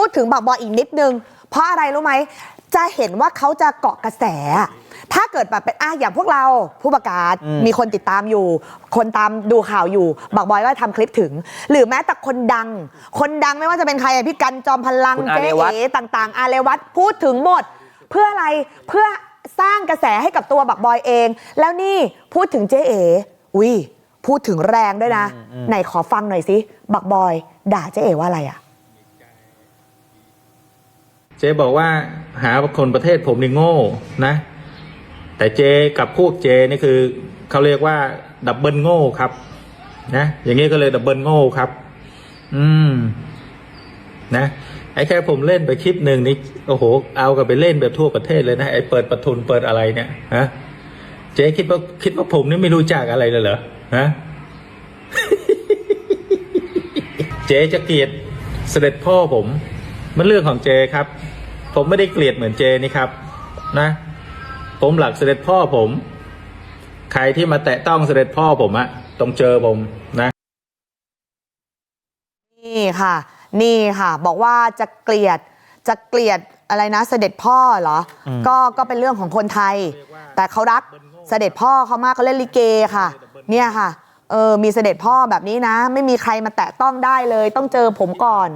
พูดถึงบักบอยอีกนิดนึง เพราะอะไรรู้ไหม จะเห็นว่าเขาจะเกาะกระแส ถ้าเกิดแบบเป็นอะอย่างพวกเราผู้ประกาศอืมมีคนติดตามอยู่ คนตามดูข่าวอยู่บักบอยก็ทำคลิปถึง หรือแม้แต่คนดัง คนดังไม่ว่าจะเป็นใครอะพี่กันจอมพลังคุณอาเจ๊เรวัต เอ๋ต่างๆ อาเลวัตพูดถึงหมด เพื่ออะไรเพื่อสร้างกระแสให้กับตัวบักบอยเอง แล้วนี่พูดถึงเจ๊เอ๋อุ้ยพูดถึงแรงด้วยนะ ไหนขอฟังหน่อยสิบักบอย ด่าเจ๊เอ๋ว่าอะไรอะ เจ๊บอกว่าหาคนประเทศผมนี่โง่นะ แต่เจกับพวกเจนี่คือเขาเรียกว่าดับเบิลโง่ครับ นะอย่างนี้ก็เลยดับเบิลโง่ครับ อืม นะไอ้แค่ผมเล่นไปคลิปหนึ่งนี่โอ้โห เอากันไปเล่นแบบทั่วประเทศเลยนะไอ้เปิดประทุนเปิดอะไรเนี่ยฮะเจ๊คิดว่าคิดว่าผมนี่ไม่รู้จักอะไรเลยเหรอฮะเจ๊จะเกลียดเสด็จพ่อผม มันเรื่องของเจครับ ผมไม่ได้เกลียดเหมือนเจนี่ครับ นะ ผมหลักเสด็จพ่อผม ใครที่มาแตะต้องเสด็จพ่อผมอะต้องเจอผมนะ นี่ค่ะ นี่ค่ะ บอกว่าจะเกลียดจะเกลียดอะไรนะ เสด็จพ่อเหรออก็ก็เป็นเรื่องของคนไทย แต่เขารักเสด็จพ่อเขามากเขาเล่นลิเกค่ะ เนี่ยค่ะเออมีเสด็จพ่อแบบนี้นะ ไม่มีใครมาแตะต้องได้เลย ต้องเจอผมก่อน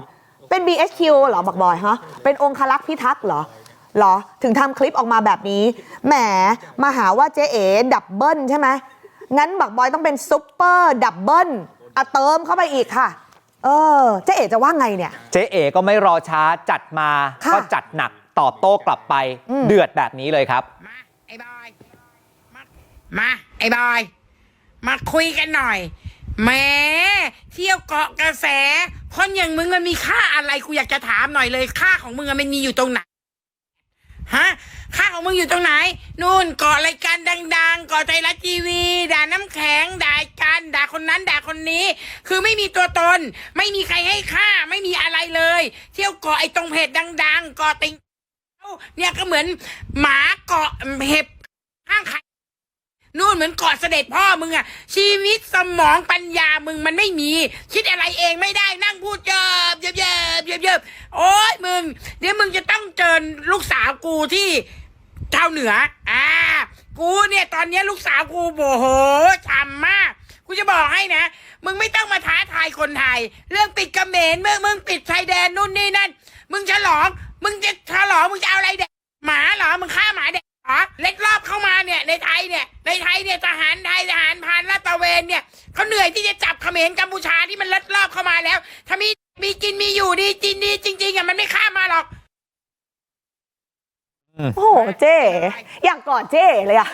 เป็น BHQ เหรอบักบอยฮะเป็นองคลักษ์พิทักษ์เหรอเหรอ ถึงทำคลิปออกมาแบบนี้ แหม มาหาว่าเจ๊เอ๋ดับเบิลใช่ไหม งั้นบักบอยต้องเป็นซุปเปอร์ดับเบิลอะเติมเข้าไปอีกค่ะ เออ เจ๊เอ๋จะว่าไงเนี่ย เจ๊เอ๋ก็ไม่รอช้าจัดมาค่ะก็จัดหนักตอบโต้กลับไปอืมเดือดแบบนี้เลยครับ มา ไอ้บอย มามาไอ้บอย มาคุยกันหน่อย แหม้เที่ยวเกาะกระแส คนอย่างมึงมันมีค่าอะไรกูอยากจะถามหน่อยเลย ค่าของมึงอะมันมีอยู่ตรงไหนฮะค่าของมึงอยู่ตรงไหน นู่นเกาะรายการดังๆเกาะไทยรัฐทีวี ด่าน้ำแข็งด่ากันด่าคนนั้นด่าคนนี้ คือไม่มีตัวตน ไม่มีใครให้ค่าไม่มีอะไรเลย เที่ยวเกาะไอ้ตรงเพจดังๆเกาะติงเนี่ยก็เหมือนหมาเกาะเห็บข้างใคร นู่นเหมือนกาะเสด็จพ่อมึงอะชีวิตสมองปัญญามึงมันไม่มี คิดอะไรเองไม่ได้นั่งพูดเยิบเยิบเยิบเยิบเยิบโอ้ยมึง เดี๋ยวมึงจะต้องเจอลูกสาวกูที่ชาวเหนือ อ่า กูเนี่ยตอนนี้ลูกสาวกูโอ้โหช้ำมาก กูจะบอกให้นะ มึงไม่ต้องมาท้าทายคนไทย เรื่องปิดกระเมรเมื่อมึงปิดชายแดนนู่นนี่นั่น มึงฉลอง มึงจะฉลองมึงจะเอาอะไรเด็กหมาเหรอ มึงฆ่าหมาเด็กเหรอเล็ด ไทยเนี่ยในไทยเนี่ยทหารไทยทหารพรานลาดตระเวนเนี่ยเขาเหนื่อยที่จะจับเขมรกัมพูชาที่มันเล็ดรอบเข้ามาแล้ว ถ้ามีมีกินมีอยู่ดีจินดีจริงๆอะมันไม่ข้ามมาหรอกโอ้โหเจ๊อยากกอดเจ๊เลยอะ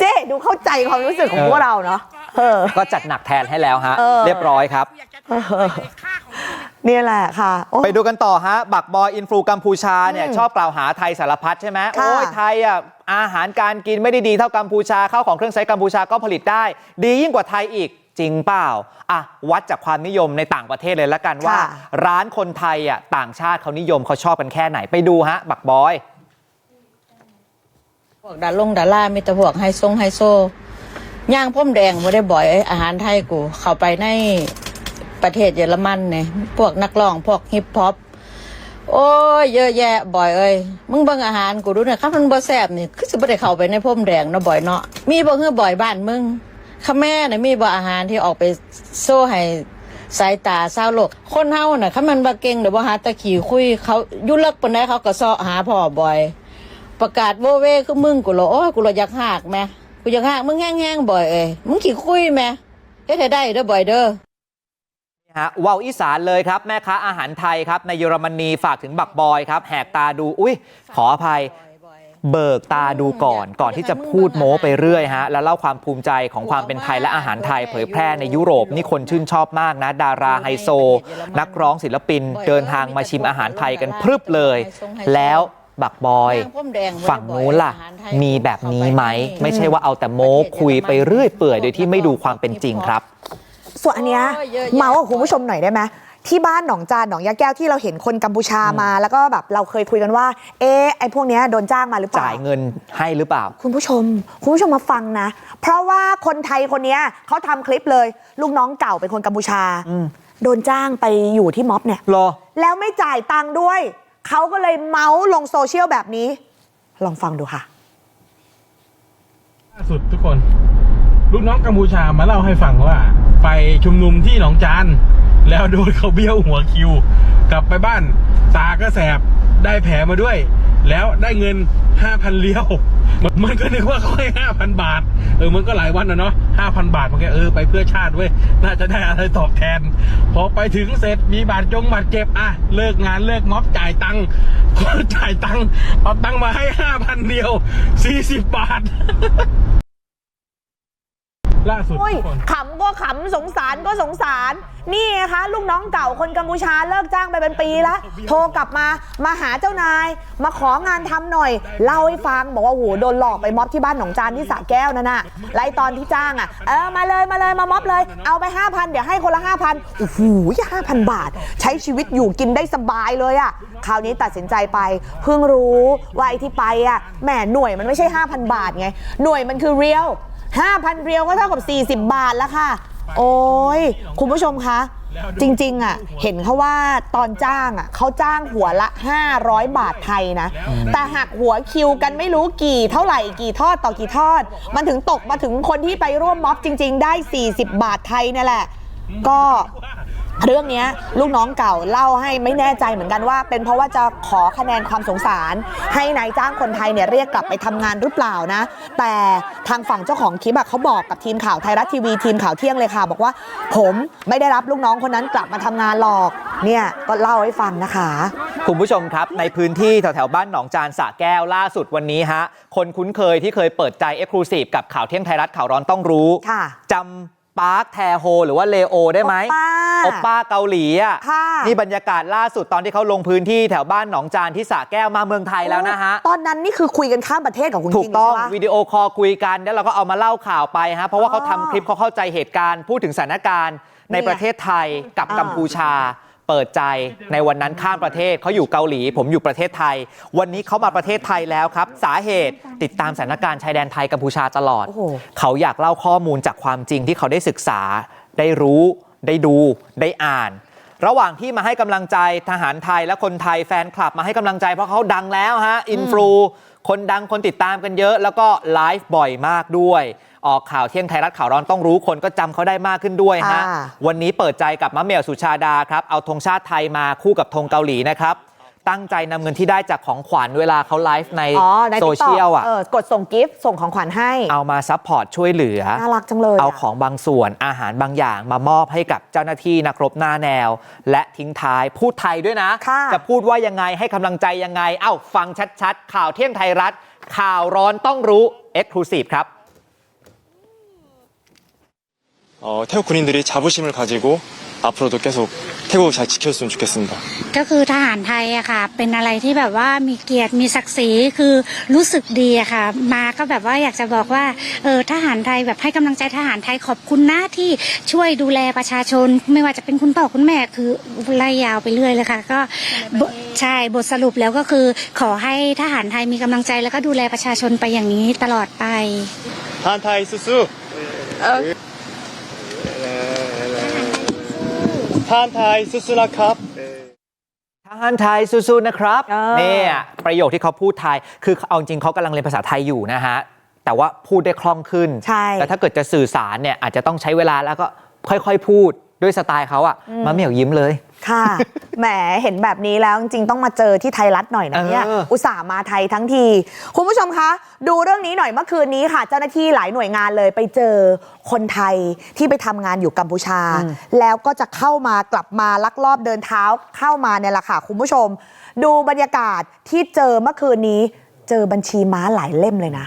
เจ๊ดูเข้าใจความรู้สึกของพวกเราเนาะเออ ก็จัดหนักแทนให้แล้วฮะเออเรียบร้อยครับอยากจะถามเลยค่าของมึงเนี่ยแหละค่ะโอ้ไปดูกันต่อฮะ บักบอยอินฟลูกัมพูชาเนี่ยอืมชอบกล่าวหาไทยสารพัดใช่ไหมค่ะโอ้ยไทยอะ อาหารการกินไม่ได้ดีเท่ากัมพูชาข้าวของเครื่องใช้กัมพูชาก็ผลิตได้ ดียิ่งกว่าไทยอีกจริงเปล่าอะวัดจากความนิยมในต่างประเทศเลยละกันว่าค่ะร้านคนไทยอะต่างชาติเขานิยมเขาชอบกันแค่ไหนไปดูฮะ บักบอยพวกดาลงดาล่ามีแต่พวกไฮซงไฮโซย่างพ่มแดงไม่ได้บ่อยอาหารไทยกู เข้าไปในประเทศเยอรมันเนี่ยพวกนักร้องพวกฮิปฮอป โอ้ยเยอะแยะบ่อยเอ้ยมึงเบิ่งอาหารกูดูเนี่ยครับมันบ่แซ่บนี่คือสิบ่ได้เข้าไปในพ่มแดงเนาะบ่อยเนาะมีบ่เฮือบ่อยบ้านมึงข้าแม่น่ะมีบ่อาหารที่ออกไปโซ่ให้สายตาชาโลก คนเฮาน่ะคันมันบ่เก่งเดี๋ยวบ่หาตะขี่คุยเขายู่เลิกปานใดเขาก็เซาะหาพ่อบ่อย ประกาศโวเวคือมึงกูเหรอโอ้ยกูเหรออยากหักแม่กูอยากหักมึงแห้งๆบ่อยเอ้ยมึงขี้คุยแม่เฮ็ดให้ได้เด้อบ่อยเด้อ ว่าวอีสานเลยครับ แม่ค้าอาหารไทยครับในเยอรมนีฝากถึงบักบอยครับ แหกตาดูอุ้ยขออภัย เบิกตาดูก่อนก่อนที่จะพูดโม้ไปเรื่อยฮะแล้วเล่าความภูมิใจของความเป็นไทยและอาหารไทยเผยแพร่ในยุโรปนี่คนชื่นชอบมากนะ ดาราไฮโซ นักร้องศิลปิน เดินทางมาชิมอาหารไทยกันพรึบเลย แล้วบักบอย ฝั่งนู้นล่ะ มีแบบนี้ไหม ไม่ใช่ว่าเอาแต่โม้คุยไปเรื่อยเปื่อยโดยที่ไม่ดูความเป็นจริงครับ ส่วนอันเนี้ยโอ้ยเยอะแยะ เมาส์กับคุณผู้ชมหน่อยได้ไหมที่บ้านหนองจานหนองยาแก้วที่เราเห็นคนกัมพูชามา แล้วก็แบบเราเคยคุยกันว่า เอ๊ะไอ้พวกเนี้ยโดนจ้างมาหรือเปล่า จ่ายเงินให้หรือเปล่า คุณผู้ชม คุณผู้ชมมาฟังนะ เพราะว่าคนไทยคนเนี้ยเขาทำคลิปเลย ลูกน้องเก่าเป็นคนกัมพูชาอืมโดนจ้างไปอยู่ที่ม็อบเนี่ย รอ แล้วไม่จ่ายตังค์ด้วย เขาก็เลยเมาส์ลงโซเชียลแบบนี้ ลองฟังดูค่ะ ล่าสุดทุกคน ลูกน้องกัมพูชามาเล่าให้ฟังว่า ไปชุมนุมที่หนองจานแล้วโดนเขาเบี้ยวหัวคิว กลับไปบ้านตาก็แสบได้แผลมาด้วย แล้วได้เงินห้าพันเลี้ยวมันมันก็นึกว่าเขาให้ห้าพันบาท เออ มันก็หลายวันนะเนาะห้าพันบาทมันก็เออไปเพื่อชาติเว้ย น่าจะได้อะไรตอบแทน พอไปถึงเสร็จมีบาดจงบาดเจ็บ อะ เลิกงานเลิกม็อบจ่ายตังค์พอจ่ายตังค์เอาตังค์มาให้ห้าพันเดียวสี่สิบบาท ล่าสุดโอ้ยทุกคนขำ ก็ขำสงสารก็สงสาร นี่ไงคะลูกน้องเก่าคนกัมพูชาเลิกจ้างไปเป็นปีแล้วโทรกลับมามาหาเจ้านาย มาของานทำหน่อย เล่าให้ฟังบอกว่าโหโดนหลอกไปม็อบที่บ้านหนองจานที่สระแก้วนั่นน่ะไล่ตอนที่จ้างอะเออมาเลยมาเลยมาม็อบเลย เอาไป5,000เดี๋ยวให้คนละ5,000โอ้โหห้าพันบาท ใช้ชีวิตอยู่กินได้สบายเลยอะคราวนี้ตัดสินใจไปเพิ่งรู้ว่าไอ้ที่ไปอะแหมหน่วยมันไม่ใช่ 5,000 บาทไง หน่วยมันคือเรียล 5,000เรียวก็เท่ากับ 40 บาทแล้วค่ะ โอ้ยคุณผู้ชมคะจริงๆอะเห็นเขาว่าตอนจ้างอะเขาจ้างหัวละ 500 บาทไทยนะ แต่หักหัวคิวกันไม่รู้กี่เท่าไหร่กี่ทอดต่อกี่ทอด มันถึงตกมาถึงคนที่ไปร่วมม็อบจริง ๆ ได้ 40 บาทไทยนี่แหละ ก็ เรื่องเนี้ยลูกน้องเก่าเล่าให้ไม่แน่ใจเหมือนกันว่า เป็นเพราะว่าจะขอคะแนนความสงสาร ให้นายจ้างคนไทยเนี่ยเรียกกลับไปทำงานหรือเปล่านะ แต่ทางฝั่งเจ้าของคลิปอะเขาบอกกับทีมข่าวไทยรัฐทีวีทีมข่าวเที่ยงเลยค่ะ บอกว่า ผมไม่ได้รับลูกน้องคนนั้นกลับมาทำงานหรอกเนี่ยก็เล่าให้ฟังนะคะคุณผู้ชมครับในพื้นที่แถวๆบ้านหนองจานสระแก้วล่าสุดวันนี้ฮะคนคุ้นเคยที่เคยเปิดใจเอ็กซ์คลูซีฟกับข่าวเที่ยงไทยรัฐข่าวร้อนต้องรู้ค่ะจำ ปาร์คแทโฮหรือว่าเลโอได้ไหมโอป้าโอป้าเกาหลีอะค่ะนี่บรรยากาศล่าสุดตอนที่เขาลงพื้นที่แถวบ้านหนองจานที่สระแก้วมาเมืองไทยแล้วนะฮะ ตอนนั้นนี่คือคุยกันข้ามประเทศกับคุณถูคิกงต้องใช่ปะวิดีโอคอลคุยกันแล้วเราก็เอามาเล่าข่าวไปฮะเพราะว่าเขาอ๋อทำคลิปเขาเข้าใจเหตุการณ์ พูดถึงสถานการณ์ในเนี่ยประเทศไทยกับอ่ากัมพูชา เปิดใจในวันนั้นข้ามประเทศเขาอยู่เกาหลี ผมอยู่ประเทศไทย วันนี้เขามาประเทศไทยแล้วครับ สาเหตุติดตามสถานการณ์ชายแดนไทยกัมพูชาตลอดโอ้โหเขาอยากเล่าข้อมูลจากความจริงที่เขาได้ศึกษา ได้รู้ ได้ดูได้อ่าน ระหว่างที่มาให้กำลังใจทหารไทยและคนไทยแฟนคลับมาให้กำลังใจเพราะเขาดังแล้วฮะอินฟลูคนดังคนติดตามกันเยอะ แล้วก็ไลฟ์บ่อยมากด้วยออกข่าวเที่ยงไทยรัฐข่าวร้อนต้องรู้คนก็จำเขาได้มากขึ้นด้วยฮะค่ะวันนี้เปิดใจกับมะเหมียวสุชาดาครับเอาธงชาติไทยมาคู่กับธงเกาหลีนะครับตั้งใจนำเงินที่ได้จากของขวัญเวลาเขาไลฟ์ในอ๋อในโซ TikTok เชียลอะเออกดส่งกิฟต์ส่งของขวัญให้ เอามาซัพพอร์ตช่วยเหลือ น่ารักจังเลยะเอาของบางส่วนอาหารบางอย่างมามอบให้กับเจ้าหน้าที่นักรบหน้าแนว และทิ้งท้ายพูดไทยด้วยนะค่ะจะพูดว่ายังไงให้กำลังใจยังไง เอ้าฟังชัดๆ ข่าวเที่ยงไทยรัฐ ข่าวร้อนต้องรู้ Exclusive ครับ 어, 태국 군인들이 자부심을 가지고 앞으로도 계속 태국을 잘 지켜줬으면 좋겠습니다. ก็คือทหารไทยอะค่ะ เป็นอะไรที่แบบว่ามีเกียรติมีศักดิ์ศรีคือรู้สึกดีอะค่ะ มาก็แบบว่าอยากจะบอกว่าเออทหารไทยแบบให้กำลังใจทหารไทยขอบคุณนะที่ช่วยดูแลประชาชน ไม่ว่าจะเป็นคุณพ่อคุณแม่คือไล่ยาวไปเรื่อยเลยค่ะ ก็บทใช่บทสรุปแล้วก็คือ ขอให้ทหารไทยมีกำลังใจแล้วก็ดูแลประชาชนไปอย่างนี้ตลอดไป 한타이 수수. ทานไทยสุสุละครับ ทหารไทยสู้ๆนะครับเนี่ยประโยคที่เขาพูดไทย คือเอาจริงเขากำลังเรียนภาษาไทยอยู่นะฮะ แต่ว่าพูดได้คล่องขึ้น ใช่ แต่ถ้าเกิดจะสื่อสารเนี่ยอาจจะต้องใช้เวลาแล้วก็ค่อยๆพูดด้วยสไตล์เขาอะมาเหมี่ยวยิ้มเลย ค่ะ แหมเห็นแบบนี้แล้วจริงๆต้องมาเจอที่ไทยรัฐหน่อยนะเนี่ย เอออุตส่าห์มาไทยทั้งที คุณผู้ชมคะ ดูเรื่องนี้หน่อยเมื่อคืนนี้ค่ะ เจ้าหน้าที่หลายหน่วยงานเลยไปเจอคนไทยที่ไปทำงานอยู่กัมพูชาแล้วก็จะเข้ามากลับมาลักลอบเดินเท้าเข้ามาเนี่ยแหละค่ะคุณผู้ชม ดูบรรยากาศที่เจอเมื่อคืนนี้ เจอบัญชีม้าหลายเล่มเลยนะ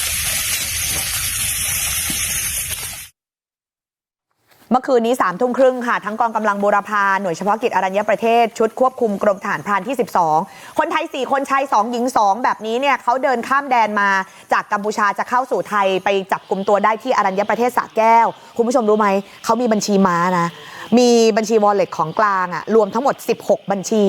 นี้3ามทุ่มครึ่งค่ะ ทั้งกองกำลังบูรพาหน่วยเฉพาะกิจอรัญญประเทศ ชุดควบคุมกรมฐานพรานที่ 12 คนไทย 4 คนชาย 2 หญิง 2 แบบนี้เนี่ยเขาเดินข้ามแดนมาจากกัมพูชาจะเข้าสู่ไทยไปจับกลุ่มตัวได้ที่อรัญญประเทศสระแก้ว คุณผู้ชมรู้ไหมเขามีบัญชีม้านะ มีบัญชีวอลเล็ตของกลางอะรวมทั้งหมด 16 บัญชี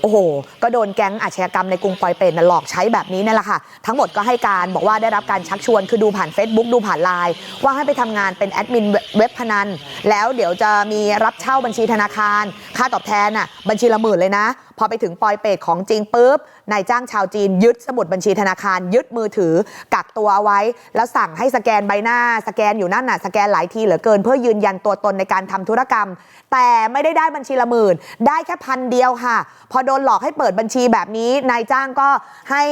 โอ้โห ก็โดนแก๊งอาชญากรรมในกรุงปอยเปตน่ะหลอกใช้แบบนี้นี่แหละค่ะ ทั้งหมดก็ให้การบอกว่าได้รับการชักชวนคือดูผ่าน Facebook ดูผ่านไลน์ว่าให้ไปทำงานเป็นแอดมินเว็บพนัน แล้วเดี๋ยวจะมีรับเช่าบัญชีธนาคาร ค่าตอบแทนอะบัญชีละหมื่นเลยนะ พอไปถึงปอยเปตของจริงปุ๊บนายจ้างชาวจีนยึดสมุดบัญชีธนาคารยึดมือถือกักตัวเอาไว้ แล้วสั่งให้สแกนใบหน้า สแกนอยู่นั่นน่ะสแกนหลายทีเหลือเกิน เพื่อยืนยันตัวตนในการทำธุรกรรม แต่ไม่ได้ได้บัญชีละหมื่น ได้แค่พันเดียวค่ะ พอโดนหลอกให้เปิดบัญชีแบบนี้นายจ้างก็ให้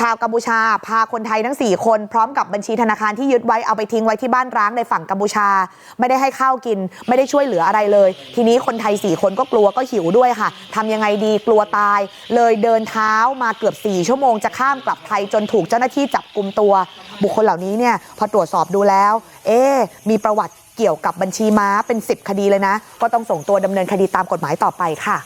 ชาวกัมพูชาพาคนไทยทั้ง 4 คนพร้อมกับบัญชีธนาคารที่ยึดไว้เอาไปทิ้งไว้ที่บ้านร้างในฝั่งกัมพูชา ไม่ได้ให้ข้าวกิน ไม่ได้ช่วยเหลืออะไรเลย ทีนี้คนไทย 4 คนก็กลัวก็หิวด้วยค่ะทำยังไงดีกลัวตาย เลยเดินเท้ามาเกือบ 4 ชั่วโมงจะข้ามกลับไทยจนถูกเจ้าหน้าที่จับกลุ่มตัว บุคคลเหล่านี้เนี่ยพอตรวจสอบดูแล้ว เอ๊มีประวัติเกี่ยวกับบัญชีม้าเป็น 10 คดีเลยนะ ก็ต้องส่งตัวดำเนินคดีตามกฎหมายต่อไปค่ะ